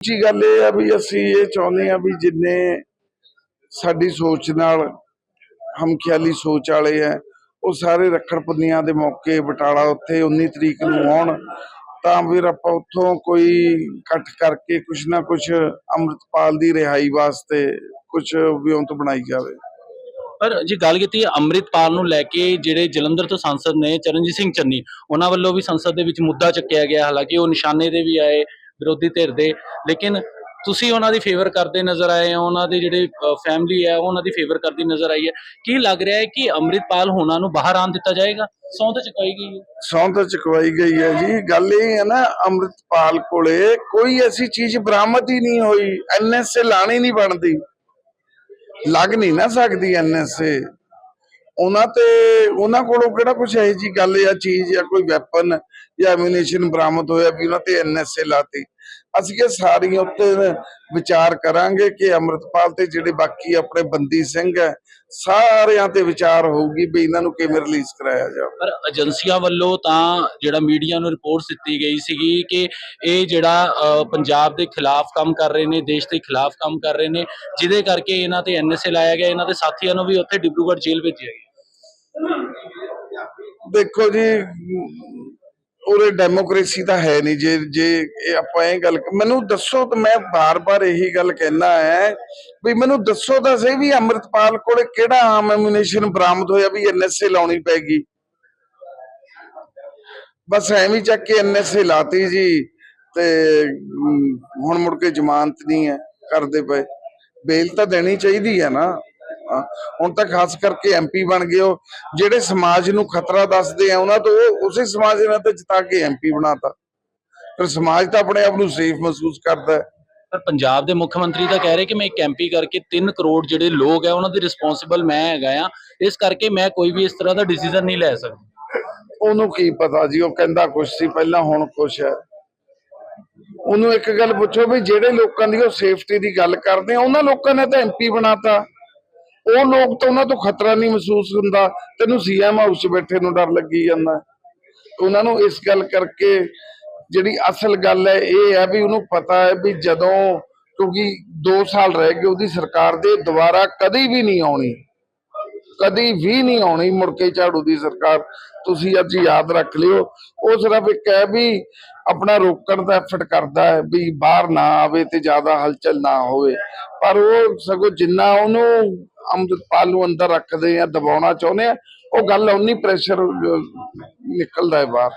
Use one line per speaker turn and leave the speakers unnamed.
ਜੀ ਗੱਲ ਇਹ ਆ ਵੀ ਅਸੀਂ ਇਹ ਚਾਹੁੰਦੇ ਆ ਵੀ ਜਿੰਨੇ ਸਾਡੀ ਸੋਚ ਨਾਲ, ਹਮਖਿਆਲੀ ਸੋਚ ਵਾਲੇ ਆ, ਉਹ ਸਾਰੇ ਰੱਖੜ ਪੁੰਨੀਆਂ ਦੇ ਮੌਕੇ ਬਟਾਲਾ ਉੱਥੇ 19 ਤਰੀਕ ਨੂੰ ਆਉਣ, ਤਾਂ ਫਿਰ ਆਪਾਂ ਉੱਥੋਂ ਕੋਈ ਇਕੱਠ ਕਰਕੇ ਕੁਛ ਨਾ ਕੁਛ ਅੰਮ੍ਰਿਤਪਾਲ ਦੀ ਰਿਹਾਈ ਵਾਸਤੇ ਕੁਛ ਵਿਉਂਤ ਬਣਾਈ ਜਾਵੇ।
ਪਰ ਜੇ ਗੱਲ ਕੀਤੀ ਅੰਮ੍ਰਿਤਪਾਲ ਨੂੰ ਲੈ ਕੇ ਜਿਹੜੇ ਜਲੰਧਰ ਤੋਂ ਸੰਸਦ ਨੇ ਚਰਨਜੀਤ ਸਿੰਘ ਚੰਨੀ, ਉਹਨਾਂ ਵੱਲੋਂ ਵੀ ਸੰਸਦ ਦੇ ਵਿੱਚ ਮੁੱਦਾ ਚੱਕਿਆ ਗਿਆ, ਹਾਲਾਂਕਿ ਉਹ ਨਿਸ਼ਾਨੇ ਦੇ ਵੀ ਆਏ। ਵਿਰੋਧੀ ਧਿਰ ਦੇ। ਲੇਕਿਨ ਤੁਸੀਂ ਉਹਨਾਂ ਦੀ ਫੇਵਰ ਕਰਦੇ ਨਜ਼ਰ ਆਏ ਹੋ, ਉਹਨਾਂ ਦੇ ਜਿਹੜੇ ਫੈਮਿਲੀ ਹੈ ਉਹਨਾਂ ਦੀ ਫੇਵਰ ਕਰਦੀ ਨਜ਼ਰ ਆਈ ਹੈ। ਕੀ ਲੱਗ ਰਿਹਾ ਹੈ ਕਿ ਅੰਮ੍ਰਿਤਪਾਲ ਹੋਣਾ ਨੂੰ ਬਾਹਰ ਆਣ ਦਿੱਤਾ ਜਾਏਗਾ? ਸੌਂ ਤੇ ਚੁਕਾਈ ਗਈ ਹੈ।
ਸਹੁੰ ਤਾਂ ਚੁਕਵਾਈ ਗਈ ਹੈ ਜੀ। ਗੱਲ ਇਹ ਹੈ ਨਾ, ਅੰਮ੍ਰਿਤਪਾਲ ਕੋਲੇ ਕੋਈ ਐਸੀ ਚੀਜ਼ ਬਰਾਮਦ ਹੀ ਨਹੀਂ ਹੋਈ। ਐਨਐਸਏ ਲਾਣੀ ਨਹੀਂ ਬਣਦੀ। ਲੱਗ ਨਹੀਂ ਨਾ ਸਕਦੀ ਐਨਐਸਏ ਉਹਨਾਂ ਤੇ, ਉਹਨਾਂ ਕੋਲੋਂ ਕਿਹੜਾ ਕੁਝ ਇਹੋ ਜੀ ਗੱਲ ਜਾਂ ਚੀਜ਼ ਜਾਂ ਕੋਈ ਵੈਪਨ ਜਾਂ ਐਮੂਨੀਸ਼ਨ ਬਰਾਮਦ ਹੋਇਆ ਵੀ ਉਹਨਾਂ ਤੇ ਐਨਐਸਏ ਲਾਤੀ? ਅਸੀਂ ਕਿ ਸਾਰੀਆਂ ਉੱਤੇ ਵਿਚਾਰ ਕਰਾਂਗੇ ਕਿ ਅੰਮ੍ਰਿਤਪਾਲ ਤੇ ਜਿਹੜੇ ਬਾਕੀ ਆਪਣੇ ਬੰਦੀ ਸਿੰਘ ਹੈ ਸਾਰਿਆਂ ਤੇ ਵਿਚਾਰ ਹੋਊਗੀ ਵੀ ਇਹਨਾਂ ਨੂੰ ਕਿਵੇਂ ਰਿਲੀਜ਼ ਕਰਾਇਆ ਜਾਵੇ।
ਪਰ ਏਜੰਸੀਆਂ ਵੱਲੋਂ ਤਾਂ ਜਿਹੜਾ ਮੀਡੀਆ ਨੂੰ ਰਿਪੋਰਟ ਦਿੱਤੀ ਗਈ ਸੀਗੀ ਕਿ ਇਹ ਜਿਹੜਾ ਪੰਜਾਬ ਦੇ ਖਿਲਾਫ ਕੰਮ ਕਰ ਰਹੇ ਨੇ ਦੇਸ਼ ਦੇ ਖਿਲਾਫ ਕੰਮ ਕਰ ਰਹੇ ਨੇ ਜਿਹਦੇ ਕਰਕੇ ਇਹਨਾਂ ਤੇ ਐਨਐਸਏ ਲਾਇਆ ਗਿਆ ਇਹਨਾਂ ਦੇ ਸਾਥੀਆਂ ਨੂੰ ਵੀ ਉੱਥੇ ਡਿਬਰੂਗੜ੍ਹ ਜੇਲ੍ਹ ਭੇਜਿਆ ਗਿਆ।
ਦੇਖੋ ਜੀ ਉਰੇ ਡੈਮੋਕ੍ਰੇਸੀ ਤਾਂ ਹੈ ਨਹੀਂ, ਜੇ ਜੇ ਇਹ ਆਪਾਂ ਇਹ ਗੱਲ ਮੈਨੂੰ ਦੱਸੋ ਤਾਂ ਮੈਂ ਬਾਰ-ਬਾਰ ਇਹੀ ਗੱਲ ਕਹਿਣਾ ਹੈ ਵੀ ਮੈਨੂੰ ਦੱਸੋ ਤਾਂ ਸਹੀ ਵੀ ਅੰਮ੍ਰਿਤਪਾਲ ਕੋਲੇ ਕਿਹੜਾ ਆਮ ਐਮੂਨੀਸ਼ਨ ਬਰਾਮਦ ਹੋਇਆ ਵੀ ਐਨਐਸਏ ਲਾਉਣੀ ਪੈਗੀ। ਬਸ ਐਵੇਂ ਚੱਕ ਕੇ ਐਨਐਸਏ ਲਾਤੀ ਜੀ ਤੇ ਹੁਣ ਮੁੜ ਕੇ ਜ਼ਮਾਨਤ ਨਹੀਂ ਹੈ ਕਰਦੇ ਪਏ। ਬੇਲ ਤਾਂ ਦੇਣੀ ਚਾਹੀਦੀ ਹੈ ਨਾ। ਹੁਣ ਤਾਂ ਖਾਸ ਕਰਕੇ ਐਮਪੀ ਬਣ ਗਏ ਉਹ। ਜਿਹੜੇ ਸਮਾਜ ਨੂੰ ਖਤਰਾ ਦੱਸਦੇ ਆ ਉਹਨਾਂ ਤੋਂ ਉਸੇ ਸਮਾਜ ਇਹਨਾਂ ਤੇ ਜਿਤਾ ਕੇ ਐਮਪੀ ਬਣਾਤਾ। ਫਿਰ ਸਮਾਜ ਤਾਂ ਆਪਣੇ ਆਪ ਨੂੰ ਸੇਫ ਮਹਿਸੂਸ ਕਰਦਾ ਹੈ।
ਪਰ ਪੰਜਾਬ ਦੇ ਮੁੱਖ ਮੰਤਰੀ ਤਾਂ ਕਹਿ ਰਹੇ ਕਿ ਮੈਂ ਇੱਕ ਐਮਪੀ ਕਰਕੇ 3 ਕਰੋੜ ਜਿਹੜੇ ਲੋਕ ਹੈ ਉਹਨਾਂ ਦੀ ਰਿਸਪੌਂਸਿਬਲ ਮੈਂ ਹੈਗਾ ਆ। ਇਸ ਕਰਕੇ ਮੈਂ ਕੋਈ ਵੀ ਇਸ ਤਰ੍ਹਾਂ ਦਾ ਡਿਸੀਜਨ ਨਹੀਂ ਲੈ ਸਕਦਾ।
ਉਹਨੂੰ ਕੀ ਪਤਾ ਜੀ ਉਹ ਕਹਿੰਦਾ ਕੁਛ ਸੀ ਪਹਿਲਾਂ ਹੁਣ ਕੁਛ ਹੈ। ਉਹਨੂੰ ਇੱਕ ਗੱਲ ਪੁੱਛੋ ਵੀ ਜਿਹੜੇ ਲੋਕਾਂ ਦੀ ਉਹ ਸੇਫਟੀ ਦੀ ਗੱਲ ਕਰਦੇ ਆ ਉਹਨਾਂ ਲੋਕਾਂ ਨੇ ਤਾਂ ਐਮਪੀ ਬਣਾਤਾ। ਉਹ ਲੋਕ ਤਾਂ ਉਹਨਾਂ ਤੋਂ ਖਤਰਾ ਨਹੀਂ ਮਹਿਸੂਸ ਹੁੰਦਾ। ਤੈਨੂੰ ਸੀਐਮ ਹਾਊਸ 'ਚ ਬੈਠੇ ਨੂੰ ਡਰ ਲੱਗੀ ਜਾਂਦਾ। ਉਹਨਾਂ ਨੂੰ ਇਸ ਗੱਲ ਕਰਕੇ ਜਿਹੜੀ ਅਸਲ ਗੱਲ ਹੈ, ਇਹ ਹੈ ਵੀ ਉਹਨੂੰ ਪਤਾ ਹੈ ਵੀ ਜਦੋਂ, ਕਿਉਂਕਿ 2 ਸਾਲ ਰਹਿ ਗਏ ਉਹਦੀ ਸਰਕਾਰ ਦੇ, ਦੁਬਾਰਾ ਕਦੀ ਵੀ ਨਹੀਂ ਆਉਣੀ। ਕਦੀ ਵੀ ਨਹੀਂ ਆਉਣੀ ਮੁੜ ਕੇ ਝਾੜੂ ਦੀ ਸਰਕਾਰ। ਤੁਸੀਂ ਅੱਜ ਯਾਦ ਰੱਖ ਲਿਓ, ਉਹ ਸਿਰਫ ਇੱਕ ਹੈ ਵੀ ਆਪਣਾ ਰੋਕਣ ਦਾ ਐਫਰਟ ਕਰਦਾ ਹੈ ਵੀ ਬਾਹਰ ਨਾ ਆਵੇ ਤੇ ਜ਼ਿਆਦਾ ਹਲਚਲ ਨਾ ਹੋਵੇ। ਪਰ ਉਹ ਸਗੋਂ ਜਿੰਨਾ ਉਹਨੂੰ ਅੰਮ੍ਰਿਤਪਾਲ ਨੂੰ ਅੰਦਰ ਰੱਖਦੇ ਆ, ਦਬਾਉਣਾ ਚਾਹੁੰਦੇ ਆ, ਉਹ ਗੱਲ ਉਨੀ ਪ੍ਰੈਸ਼ਰ ਨਿਕਲਦਾ ਹੈ ਬਾਹਰ।